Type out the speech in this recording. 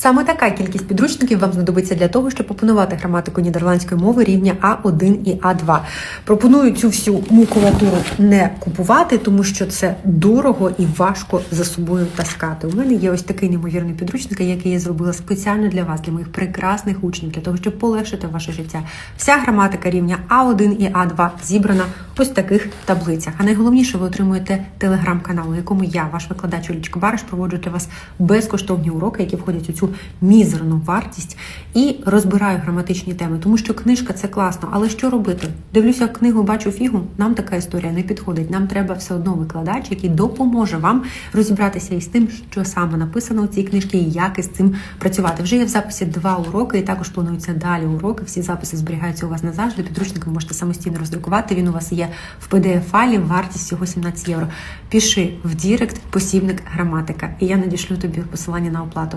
Саме така кількість підручників вам знадобиться для того, щоб опанувати граматику нідерландської мови рівня А1 і А2. Пропоную цю всю макулатуру не купувати, тому що це дорого і важко за собою таскати. У мене є ось такий неймовірний підручник, який я зробила спеціально для вас, для моїх прекрасних учнів, для того, щоб полегшити ваше життя. Вся граматика рівня А1 і А2 зібрана ось таких таблицях. А найголовніше, ви отримуєте телеграм-канал, у якому я, ваш викладач Олічка Бариш, проводжу для вас безкоштовні уроки, які входять у цю мізерну вартість, і розбираю граматичні теми, тому що книжка це класно. Але що робити? Дивлюся книгу, бачу фігу. Нам така історія не підходить. Нам треба все одно викладач, який допоможе вам розібратися із тим, що саме написано у цій книжці, і як із цим працювати. Вже є в записі два уроки, і також плануються далі уроки. Всі записи зберігаються у вас назавжди. Підручник ви можете самостійно роздрукувати. Він у вас є в pdf файлі вартість всього 17 євро. Пиши в Дірект посібник граматика, і я надішлю тобі посилання на оплату.